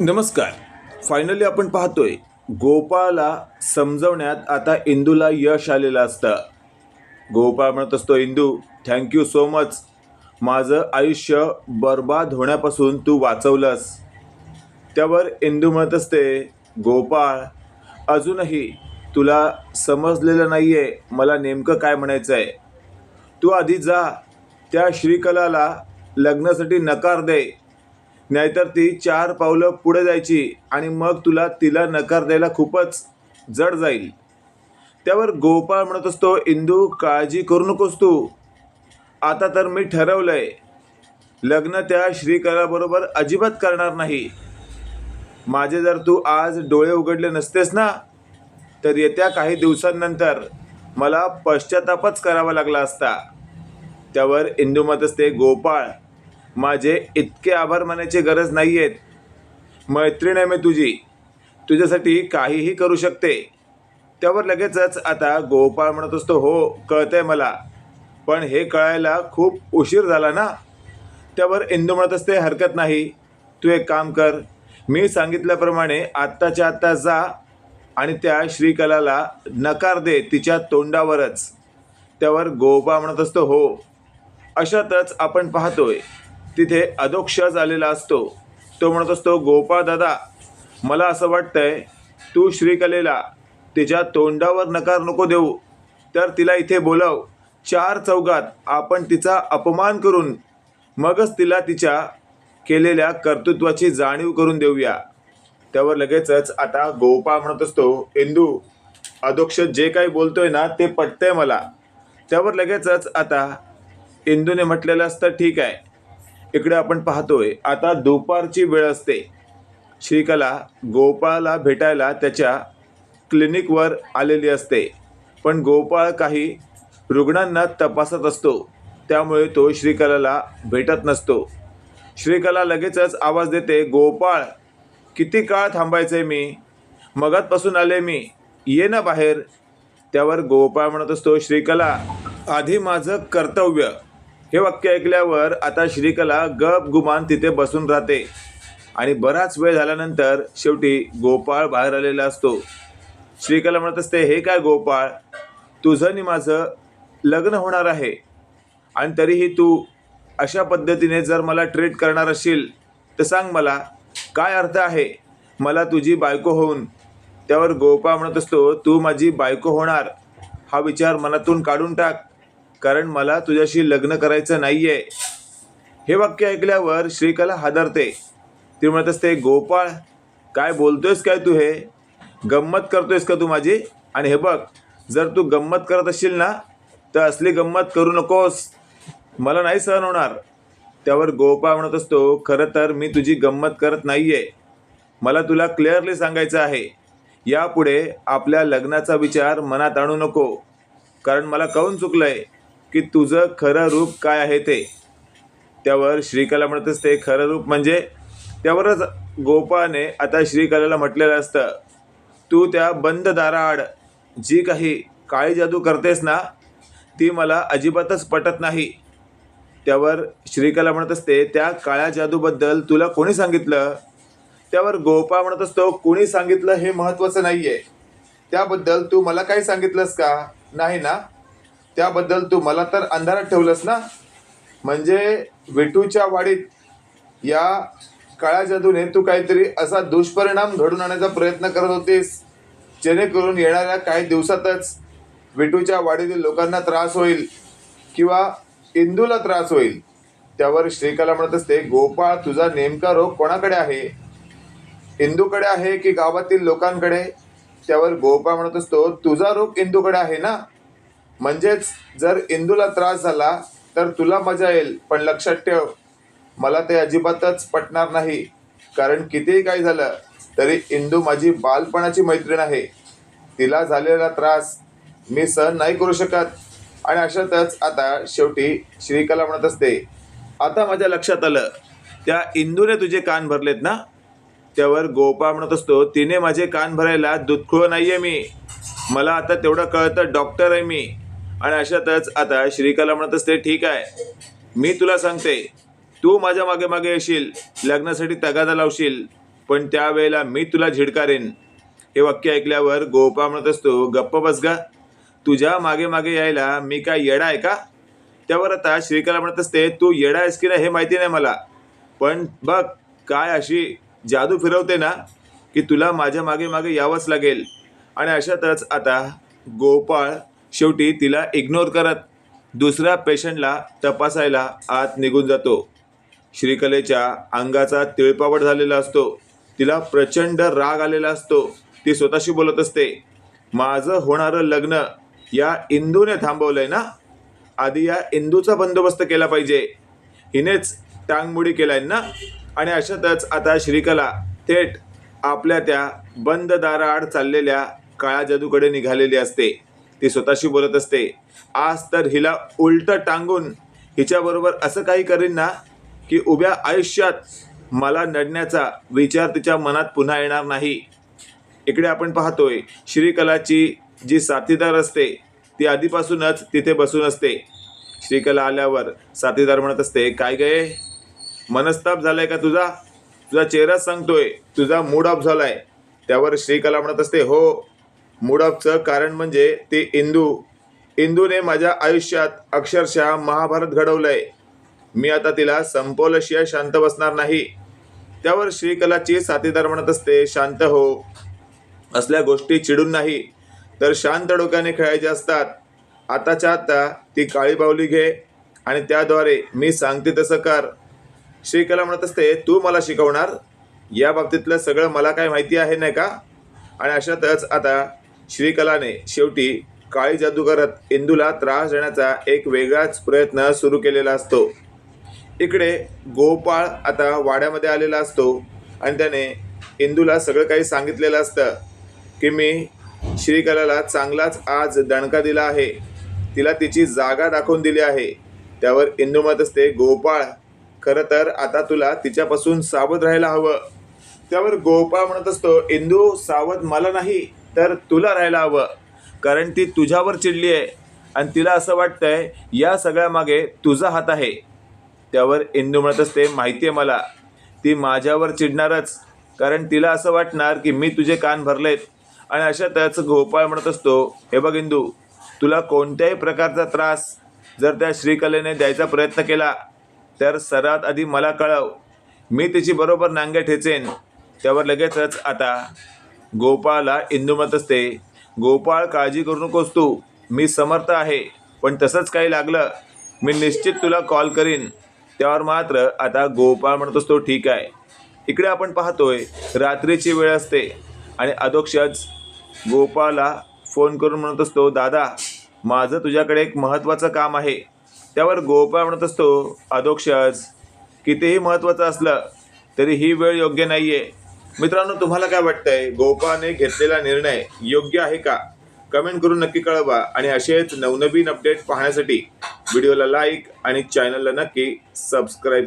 नमस्कार. फायनली आपण पाहतोय गोपाळला समजवण्यात आता इंदूला यश आलेलं असतं. गोपाळ म्हणत असतो इंदू थँक्यू सो मच माझं आयुष्य बर्बाद होण्यापासून तू वाचवलंस. त्यावर इंदू म्हणत असते गोपाळ अजूनही तुला समजलेलं नाही आहे मला नेमकं काय म्हणायचं आहे तू आधी जा त्या श्रीकलाला लग्नासाठी नकार दे. नाहीतर ती चार पावलं पुढे जायची आणि मग तुला तिला नकार द्यायला खूपच जड जाईल. त्यावर गोपाळ म्हणत असतो इंदू काळजी करू नकोस तू. आता तर मी ठरवलंय. लग्न त्या श्रीकराबरोबर अजिबात करणार नाही. माझे जर तू आज डोळे उघडले नसतेस ना तर येत्या काही दिवसांनंतर मला पश्चातापच करावा लागला असता. त्यावर इंदू मत असते गोपाळ माझे इतके आभार मानायची गरज नाही आहेत मैत्रीण आहे मी तुझी. तुझ्यासाठी काहीही करू शकते. त्यावर लगेचच आता गोपाळ म्हणत असतो हो कळतंय मला. पण हे कळायला खूप उशीर झाला ना? त्यावर इंदू म्हणत असते हरकत नाही. तू एक काम कर. मी सांगितल्याप्रमाणे आत्ताच्या आत्ता जा आणि त्या श्रीकलाला नकार दे तिच्या तोंडावरच. त्यावर गोपाळ म्हणत असतो हो. अशातच आपण पाहतोय. तिथे अधोक्ष आलेला असतो. तो म्हणत असतो गोपाळ दादा मला असं वाटतंय तू श्रीकलेला तिच्या तोंडावर नकार नको देऊ. तर तिला इथे बोलव. चार चौघात आपण तिचा अपमान करून मगच तिला तिच्या केलेल्या कर्तृत्वाची जाणीव करून देऊया. त्यावर लगेचच आता गोपा म्हणत असतो इंदू अधोक्ष जे काही बोलतोय ना ते पटतंय मला. त्यावर लगेचच आता इंदूने म्हटलेलं असतं ठीक आहे इकडे आपण पाहतोय आता दुपारची वेळ असते. श्रीकला गोपाळाला भेटायला त्याच्या क्लिनिकवर आलेली असते. पण गोपाळ काही रुग्णांना तपासत असतो. त्यामुळे तो श्रीकलाला भेटत नसतो. श्रीकला लगेचच आवाज देते गोपाळ किती काळ थांबायचंय मी? मगातपासून आले मी. ये ना बाहेर. त्यावर गोपाळ म्हणत असतो श्रीकला आधी माझं कर्तव्य हे वाक्य ऐकल्यावर आता श्रीकला गप गुमान तिथे बसून राहते. आणि बराच वेळ झाल्यानंतर शेवटी गोपाळ बाहेर आलेला असतो. श्रीकला म्हणत असते हे काय गोपाळ? तुझं आणि माझं लग्न होणार आहे. आणि तरीही तू अशा पद्धतीने जर मला ट्रीट करणार असशील तर सांग मला काय अर्थ आहे? मला तुझी बायको होऊन. त्यावर गोपाळ म्हणत असतो तू माझी बायको होणार. हा विचार मनातून काढून टाक. कारण मला तुझ्याशी लग्न करायचं नाही आहे हे वाक्य ऐकल्यावर श्रीकला हादरते. ती म्हणत असते गोपाळ काय बोलतोयस काय तू हे? गंमत करतोयस का तू माझी? आणि हे बघ जर तू गंमत करत असशील ना तर असली गंमत करू नकोस. मला नाही सहन होणार. त्यावर गोपाळ म्हणत असतो खरं तर मी तुझी गंमत करत नाही आहे मला तुला क्लिअरली सांगायचं आहे यापुढे आपल्या लग्नाचा विचार मनात आणू नको. कारण मला कळून चुकलं आहे की तुझं खरं रूप काय आहे ते? त्यावर श्रीकला म्हणत असते खरं रूप म्हणजे त्यावरच गोपाने आता श्रीकलाला म्हटलेलं असतं तू त्या बंद दाराआड जी काही काळी जादू करतेस ना ती मला अजिबातच पटत नाही. त्यावर श्रीकला म्हणत असते त्या काळ्या जादूबद्दल तुला कोणी सांगितलं? त्यावर गोपाळ म्हणत असतो कोणी सांगितलं हे महत्त्वाचं नाही आहे त्याबद्दल तू मला काही सांगितलंस का? नाही ना? त्याबद्दल तू मला तर अंधारात ठेवलंस ना? म्हणजे विटूच्या वाडीत या काळ्या जादूने तू काहीतरी असा दुष्परिणाम घडून आणण्याचा प्रयत्न करत होतीस जेणेकरून येणाऱ्या काही दिवसातच विटूच्या वाडीतील लोकांना त्रास होईल किंवा इंदूला त्रास होईल. त्यावर श्रीकला म्हणत असते गोपाळ तुझा नेमका रोग कोणाकडे आहे? इंदूकडे आहे की गावातील लोकांकडे? त्यावर गोपाळ म्हणत असतो तुझा रोग इंदूकडे आहे ना? म्हणजेच जर इंदूला त्रास झाला तर तुला मजा येईल. पण लक्षात ठेव मला ते अजिबातच पटणार नाही. कारण कितीही काही झालं तरी इंदू माझी बालपणाची मैत्रीण आहे. तिला झालेला त्रास मी सहन नाही करू शकत. आणि अशातच आता शेवटी श्रीकला म्हणत असते आता माझ्या लक्षात आलं त्या इंदूने तुझे कान भरलेत ना? त्यावर गोपाळ म्हणत असतो तिने माझे कान भरायला दुःखळ नाही आहे मी. मला आता तेवढं कळतं डॉक्टर आहे मी. आणि अशातच आता श्रीकला म्हणत असते ठीक आहे मी तुला सांगते तू माझ्या मागे मागे येशील लग्नासाठी तगादा लावशील पण त्यावेळेला मी तुला झिडकारेन. हे वाक्य ऐकल्यावर गोपा म्हणत असतो गप्प बस गा तुझ्या मागे मागे यायला मी काय येडा आहे का? त्यावर आता श्रीकला म्हणत असते तू येडा आहेस की नाही हे माहिती नाही मला पण बघ काय अशी जादू फिरवते ना की तुला माझ्या मागे मागे यावंच लागेल. आणि अशातच आता गोपाळ शेवटी तिला इग्नोर करत दुसऱ्या पेशंटला तपासायला आत निघून जातो. श्रीकलेच्या अंगाचा तिळपावट झालेला असतो. तिला प्रचंड राग आलेला असतो. ती स्वतःशी बोलत असते. माझं होणारं लग्न या इंदूने थांबवलंय ना? आधी या इंदूचा बंदोबस्त केला पाहिजे. हिनेच टांगमुडी केलाय ना? आणि अशातच आता श्रीकला थेट आपल्या त्या बंद दाराआड चाललेल्या काळ्या जादूकडे निघालेली असते. ती स्वतःशी बोलत असते. आज तर हिला उलट टांगून हिच्याबरोबर असं काही करीन ना की उभ्या आयुष्यात मला नडण्याचा विचार तिच्या मनात पुन्हा येणार नाही. इकडे आपण पाहतोय श्रीकलाची जी साथीदार असते ती आधीपासूनच तिथे बसून असते. श्रीकला आल्यावर साथीदार म्हणत असते काय गे मनस्ताप झालाय का तुझा? तुझा चेहराच सांगतोय तुझा मूड ऑफ झालाय. त्यावर श्रीकला म्हणत असते हो मूड ऑफचं कारण म्हणजे ती इंदू. इंदूने माझ्या आयुष्यात अक्षरशः महाभारत घडवलंय. मी आता तिला संपवल्याशिवाय शांत बसणार नाही. त्यावर श्रीकलाची साथीदार म्हणत असते शांत हो. असल्या गोष्टी चिडून नाही तर शांत डोक्याने खेळायचे असतात. आताच्या आता ती काळी बावली घे आणि त्याद्वारे मी सांगते तसं कर. श्रीकला म्हणत असते तू मला शिकवणार? या बाबतीतलं सगळं मला काय माहिती आहे नाही का? आणि अशातच आता श्रीकलाने शेवटी काळी जादू करत इंदूला त्रास देण्याचा एक वेगळाच प्रयत्न सुरू केलेला असतो. इकडे गोपाळ आता वाड्यामध्ये आलेला असतो आणि त्याने इंदूला सगळं काही सांगितलेलं असतं की मी श्रीकलाला चांगलाच आज दणका दिला आहे. तिला तिची जागा दाखवून दिली आहे. त्यावर इंदू म्हणत असते गोपाळ खरं तर आता तुला तिच्यापासून सावध राहायला हवं. त्यावर गोपाळ म्हणत असतो इंदू सावध मला नाही. तर तुला राहायला हवं. कारण ती तुझ्यावर चिडली आहे. आणि तिला असं वाटतं आहे या सगळ्यामागे तुझा हात आहे. त्यावर इंदू म्हणत असते माहिती आहे मला. ती माझ्यावर चिडणारच. कारण तिला असं वाटणार की मी तुझे कान भरलेत. आणि अशा अशातच गोपाळ म्हणत असतो हे बघ इंदू तुला कोणत्याही प्रकारचा त्रास जर त्या श्रीकलेने द्यायचा प्रयत्न केला तर सर्वात आधी मला कळव. मी तिची बरोबर नांगे ठेचेन. त्यावर लगेचच आता गोपाळला इंदुमत असते गोपाळ काळजी करू नकोस तू. मी समर्थ आहे पण तसंच काही लागलं. मी निश्चित तुला कॉल करीन. त्यावर मात्र आता गोपाळ म्हणत असतो ठीक आहे. इकडे आपण पाहतोय रात्रीची वेळ असते. आणि अधोक्षज गोपाळला फोन करून म्हणत असतो दादा माझं तुझ्याकडे एक महत्त्वाचं काम आहे. त्यावर गोपाळ म्हणत असतो अधोक्षज कितीही महत्त्वाचं असलं तरी ही वेळ योग्य नाही आहे मित्रांनो तुम्हाला काय वाटतंय? गोपाने घेतलेला निर्णय योग्य आहे का? कमेंट करून नक्की कळवा आणि असेच नवनवीन अपडेट पाहण्यासाठी व्हिडिओला लाईक आणि चॅनलला नक्की सबस्क्राईब